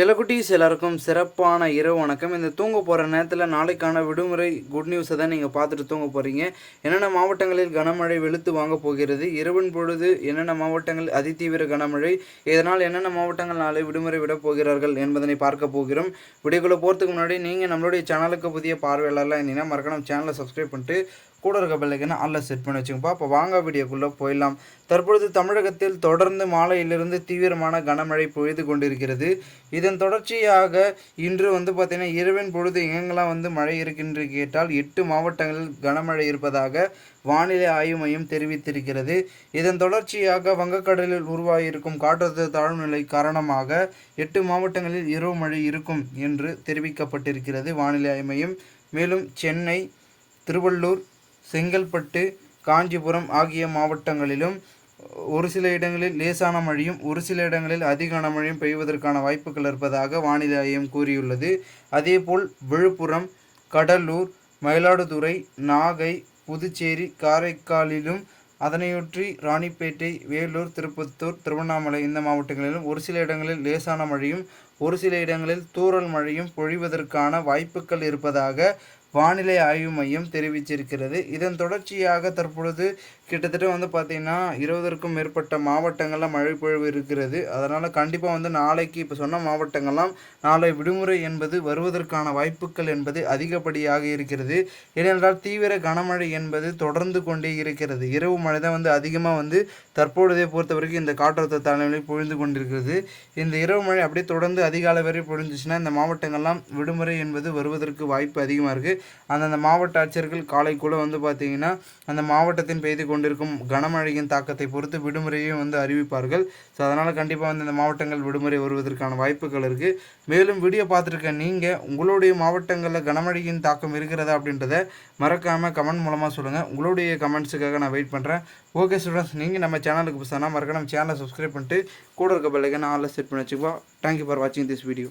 செல்லக்குட்டீஸ் எல்லாருக்கும் சிறப்பான இரவு வணக்கம். இந்த தூங்க போகிற நேரத்தில் நாளைக்கான விடுமுறை குட் நியூஸை தான் நீங்கள் பார்த்துட்டு தூங்க போகிறீங்க என்னென்ன மாவட்டங்களில் கனமழை வெளுத்து வாங்க போகிறது? இரவின் பொழுது என்னென்ன மாவட்டங்கள் அதிதீவிர கனமழை? இதனால் என்னென்ன மாவட்டங்கள் நாளை விடுமுறை விட போகிறார்கள் என்பதனை பார்க்க போகிறோம். வீடியோக்குள்ளே போகிறதுக்கு முன்னாடி நீங்கள் நம்மளுடைய சேனலுக்கு புதிய பார்வையாளர்லாம் இருந்தீங்கன்னா மறக்காம சேனலை சப்ஸ்கிரைப் பண்ணிட்டு கூட இருக்க பிள்ளைக்குன்னு அல்ல செட் பண்ணி வச்சுக்கோப்பா அப்போ வாங்க வீடியோக்குள்ளே போயிடலாம். தற்பொழுது தமிழகத்தில் தொடர்ந்து மாலையிலிருந்து தீவிரமான கனமழை பொழிது கொண்டிருக்கிறது. இது இதன் தொடர்ச்சியாக இன்று வந்து பார்த்திங்கன்னா இரவின் பொழுது எங்கெங்கெல்லாம் வந்து மழை இருக்கின்ற கேட்டால் எட்டு மாவட்டங்களில் கனமழை இருப்பதாக வானிலை ஆய்வு மையம் தெரிவித்திருக்கிறது. இதன் தொடர்ச்சியாக வங்கக்கடலில் உருவாகியிருக்கும் காற்றழுத்த தாழ்வுநிலை காரணமாக எட்டு மாவட்டங்களில் இரவு மழை இருக்கும் என்று தெரிவிக்கப்பட்டிருக்கிறது வானிலை ஆய்வு மையம். மேலும் சென்னை திருவள்ளூர் செங்கல்பட்டு காஞ்சிபுரம் ஆகிய மாவட்டங்களிலும் ஒரு சில இடங்களில் லேசான மழையும் ஒரு சில இடங்களில் அதிக கனமழையும் பெய்வதற்கான வாய்ப்புகள் இருப்பதாக வானிலை ஆய்யம் கூறியுள்ளது. அதேபோல் விழுப்புரம் கடலூர் மயிலாடுதுறை நாகை புதுச்சேரி காரைக்காலிலும் அதனையொற்றி ராணிப்பேட்டை வேலூர் திருப்பத்தூர் திருவண்ணாமலை இந்த மாவட்டங்களிலும் ஒரு சில இடங்களில் லேசான மழையும் ஒரு சில இடங்களில் தூறல் மழையும் பொழிவதற்கான வாய்ப்புகள் இருப்பதாக வானிலை ஆய்வு மையம் தெரிவிச்சிருக்கிறது. இதன் தொடர்ச்சியாக தற்பொழுது கிட்டத்தட்ட வந்து பார்த்திங்கன்னா இருபதற்கும் மேற்பட்ட மாவட்டங்களில் மழை பொழிவு இருக்கிறது. அதனால் கண்டிப்பாக வந்து நாளைக்கு இப்போ சொன்ன மாவட்டங்கள்லாம் நாளை விடுமுறை என்பது வருவதற்கான வாய்ப்புகள் என்பது அதிகப்படியாக இருக்கிறது. ஏனென்றால் தீவிர கனமழை என்பது தொடர்ந்து கொண்டே இருக்கிறது. இரவு மழை தான் வந்து அதிகமாக வந்து தற்பொழுதே பொறுத்த வரைக்கும் இந்த காற்றழுத்த தாழ்நிலை பொழிந்து கொண்டிருக்கிறது. இந்த இரவு மழை அப்படியே தொடர்ந்து அதிகாலை வரை பொழிஞ்சிச்சுன்னா இந்த மாவட்டங்கள்லாம் விடுமுறை என்பது வருவதற்கு வாய்ப்பு அதிகமாக இருக்குது அந்தந்த மாவட்ட ஆட்சியர்கள் காலைக்குள்ளே வந்து பார்த்திங்கன்னா அந்த மாவட்டத்தின் பெய்து கொண்டிருக்கும் கனமழையின் தாக்கத்தை பொறுத்து விடுமுறையும் வந்து அறிவிப்பார்கள். ஸோ அதனால் கண்டிப்பாக வந்து இந்த மாவட்டங்கள் விடுமுறை வருவதற்கான வாய்ப்புகள் இருக்குது மேலும் வீடியோ பார்த்துருக்க நீங்கள் உங்களுடைய மாவட்டங்களில் கனமழையின் தாக்கம் இருக்கிறதா அப்படின்றத மறக்காமல் கமெண்ட் மூலமாக சொல்லுங்கள் உங்களுடைய கமெண்ட்ஸுக்காக நான் வெயிட் பண்ணுறேன் ஓகே ஸ்டூடெண்ட்ஸ் நீங்கள் நம்ம சேனலுக்கு சொன்னால் மறக்க நம்ம சேனலை சப்ஸ்கிரைப் பண்ணிட்டு கூட இருக்க பெல்லைக்கை நான் ஆளில் செட் பண்ணி வச்சுக்கோ தேங்க்யூ ஃபார் வாட்சிங் திஸ் வீடியோ